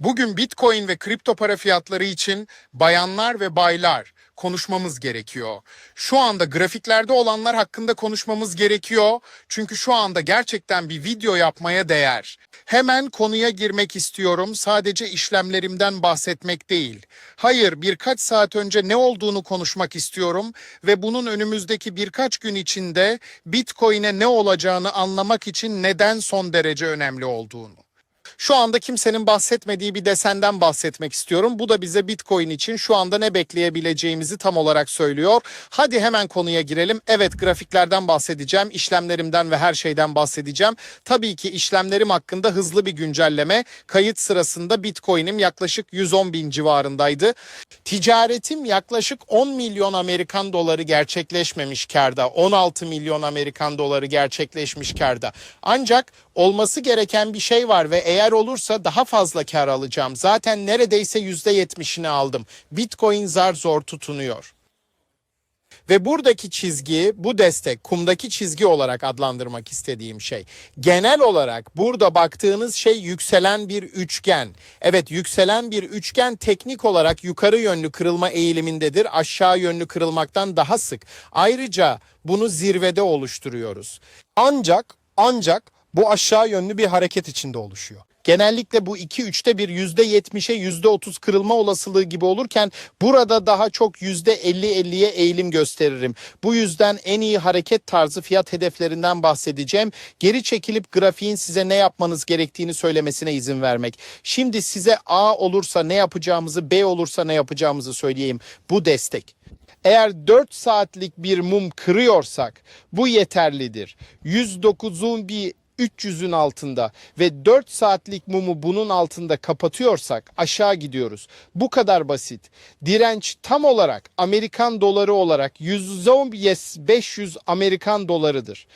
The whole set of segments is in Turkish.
Bugün Bitcoin ve kripto para fiyatları için bayanlar ve baylar konuşmamız gerekiyor. Şu anda grafiklerde olanlar hakkında konuşmamız gerekiyor. Çünkü şu anda gerçekten bir video yapmaya değer. Hemen konuya girmek istiyorum. Sadece işlemlerimden bahsetmek değil. Hayır, birkaç saat önce ne olduğunu konuşmak istiyorum ve bunun önümüzdeki birkaç gün içinde Bitcoin'e ne olacağını anlamak için neden son derece önemli olduğunu. Şu anda kimsenin bahsetmediği bir desenden bahsetmek istiyorum. Bu da bize Bitcoin için şu anda ne bekleyebileceğimizi tam olarak söylüyor. Hadi hemen konuya girelim. Evet grafiklerden bahsedeceğim, işlemlerimden ve her şeyden bahsedeceğim. Tabii ki işlemlerim hakkında hızlı bir güncelleme. Kayıt sırasında Bitcoin'im yaklaşık 110 bin civarındaydı. Ticaretim yaklaşık 10 milyon Amerikan doları gerçekleşmemiş karda. 16 milyon Amerikan doları gerçekleşmiş karda. Ancak olması gereken bir şey var ve eğer olursa daha fazla kar alacağım. Zaten neredeyse %70'ini aldım. Bitcoin zar zor tutunuyor. Ve buradaki çizgi, bu destek, kumdaki çizgi olarak adlandırmak istediğim şey. Genel olarak burada baktığınız şey yükselen bir üçgen. Evet yükselen bir üçgen teknik olarak yukarı yönlü kırılma eğilimindedir. Aşağı yönlü kırılmaktan daha sık. Ayrıca bunu zirvede oluşturuyoruz. Ancak ancak bu aşağı yönlü bir hareket içinde oluşuyor. Genellikle bu 2-3'te bir %70'e %30 kırılma olasılığı gibi olurken burada daha çok %50-50'ye eğilim gösteririm. Bu yüzden en iyi hareket tarzı fiyat hedeflerinden bahsedeceğim. Geri çekilip grafiğin size ne yapmanız gerektiğini söylemesine izin vermek. Şimdi size A olursa ne yapacağımızı, B olursa ne yapacağımızı söyleyeyim. Bu destek. Eğer 4 saatlik bir mum kırıyorsak bu yeterlidir. 109'un bir 300'ün altında ve 4 saatlik mumu bunun altında kapatıyorsak aşağı gidiyoruz. Bu kadar basit. Direnç tam olarak Amerikan doları olarak 110 yes 500 Amerikan dolarıdır.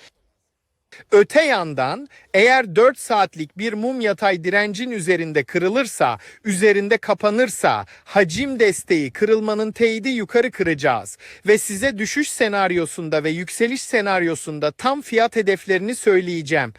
Öte yandan eğer 4 saatlik bir mum yatay direncin üzerinde kırılırsa, üzerinde kapanırsa hacim desteği kırılmanın teyidi yukarı kıracağız ve size düşüş senaryosunda ve yükseliş senaryosunda tam fiyat hedeflerini söyleyeceğim.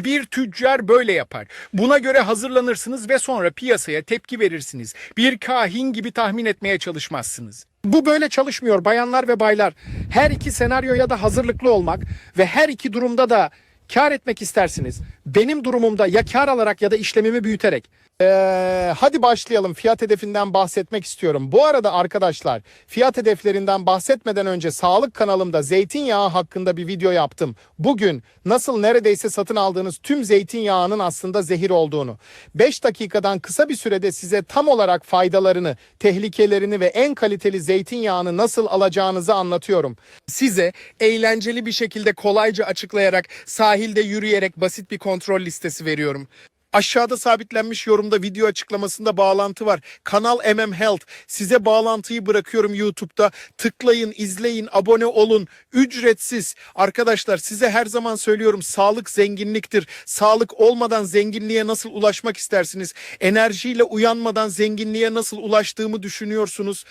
Bir tüccar böyle yapar. Buna göre hazırlanırsınız ve sonra piyasaya tepki verirsiniz. Bir kahin gibi tahmin etmeye çalışmazsınız. Bu böyle çalışmıyor bayanlar ve baylar. Her iki senaryoya da hazırlıklı olmak ve her iki durumda da kar etmek istersiniz. Benim durumumda ya kar alarak ya da işlemimi büyüterek. Ee, hadi başlayalım fiyat hedefinden bahsetmek istiyorum. Bu arada arkadaşlar fiyat hedeflerinden bahsetmeden önce sağlık kanalımda zeytinyağı hakkında bir video yaptım. Bugün nasıl neredeyse satın aldığınız tüm zeytinyağının aslında zehir olduğunu, 5 dakikadan kısa bir sürede size tam olarak faydalarını, tehlikelerini ve en kaliteli zeytinyağını nasıl alacağınızı anlatıyorum. Size eğlenceli bir şekilde kolayca açıklayarak sahilde yürüyerek basit bir kontrol listesi veriyorum. Aşağıda sabitlenmiş yorumda video açıklamasında bağlantı var. Kanal MM Health. Size bağlantıyı bırakıyorum YouTube'da. Tıklayın, izleyin, abone olun. Ücretsiz. Arkadaşlar size her zaman söylüyorum sağlık zenginliktir. Sağlık olmadan zenginliğe nasıl ulaşmak istersiniz? Enerjiyle uyanmadan zenginliğe nasıl ulaştığımı düşünüyorsunuz?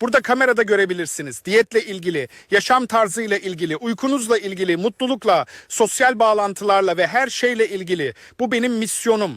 Burada kamerada görebilirsiniz. Diyetle ilgili, yaşam tarzıyla ilgili, uykunuzla ilgili, mutlulukla, sosyal bağlantılarla ve her şeyle ilgili. Bu benim misyonum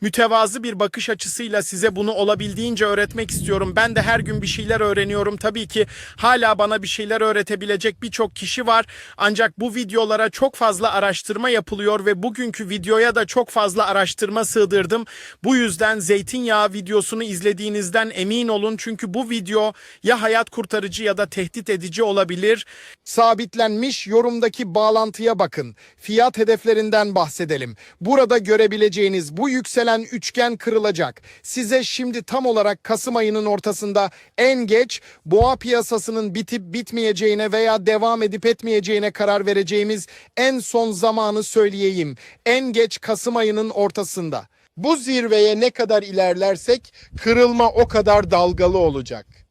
mütevazı bir bakış açısıyla size bunu olabildiğince öğretmek istiyorum. Ben de her gün bir şeyler öğreniyorum. Tabii ki hala bana bir şeyler öğretebilecek birçok kişi var. Ancak bu videolara çok fazla araştırma yapılıyor ve bugünkü videoya da çok fazla araştırma sığdırdım. Bu yüzden zeytinyağı videosunu izlediğinizden emin olun. Çünkü bu video ya hayat kurtarıcı ya da tehdit edici olabilir. Sabitlenmiş yorumdaki bağlantıya bakın. Fiyat hedeflerinden bahsedelim. Burada görebileceğiniz bu yükselen üçgen kırılacak. Size şimdi tam olarak Kasım ayının ortasında en geç boğa piyasasının bitip bitmeyeceğine veya devam edip etmeyeceğine karar vereceğimiz en son zamanı söyleyeyim. En geç Kasım ayının ortasında. Bu zirveye ne kadar ilerlersek kırılma o kadar dalgalı olacak.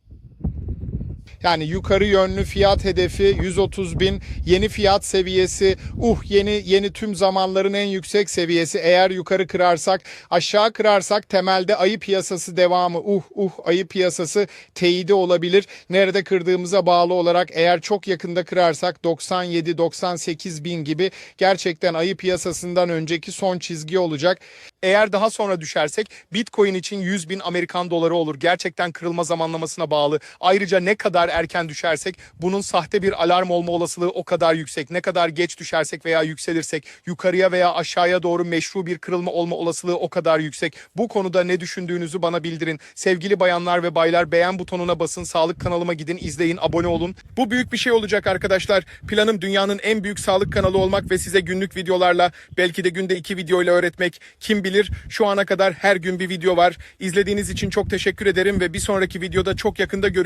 Yani yukarı yönlü fiyat hedefi 130 bin. Yeni fiyat seviyesi uh yeni yeni tüm zamanların en yüksek seviyesi. Eğer yukarı kırarsak aşağı kırarsak temelde ayı piyasası devamı uh uh ayı piyasası teyidi olabilir. Nerede kırdığımıza bağlı olarak eğer çok yakında kırarsak 97-98 bin gibi gerçekten ayı piyasasından önceki son çizgi olacak. Eğer daha sonra düşersek Bitcoin için 100 bin Amerikan doları olur. Gerçekten kırılma zamanlamasına bağlı. Ayrıca ne kadar erken düşersek bunun sahte bir alarm olma olasılığı o kadar yüksek. Ne kadar geç düşersek veya yükselirsek yukarıya veya aşağıya doğru meşru bir kırılma olma olasılığı o kadar yüksek. Bu konuda ne düşündüğünüzü bana bildirin. Sevgili bayanlar ve baylar beğen butonuna basın. Sağlık kanalıma gidin, izleyin, abone olun. Bu büyük bir şey olacak arkadaşlar. Planım dünyanın en büyük sağlık kanalı olmak ve size günlük videolarla belki de günde iki videoyla öğretmek. Kim bilir şu ana kadar her gün bir video var. İzlediğiniz için çok teşekkür ederim ve bir sonraki videoda çok yakında görüşeceğiz.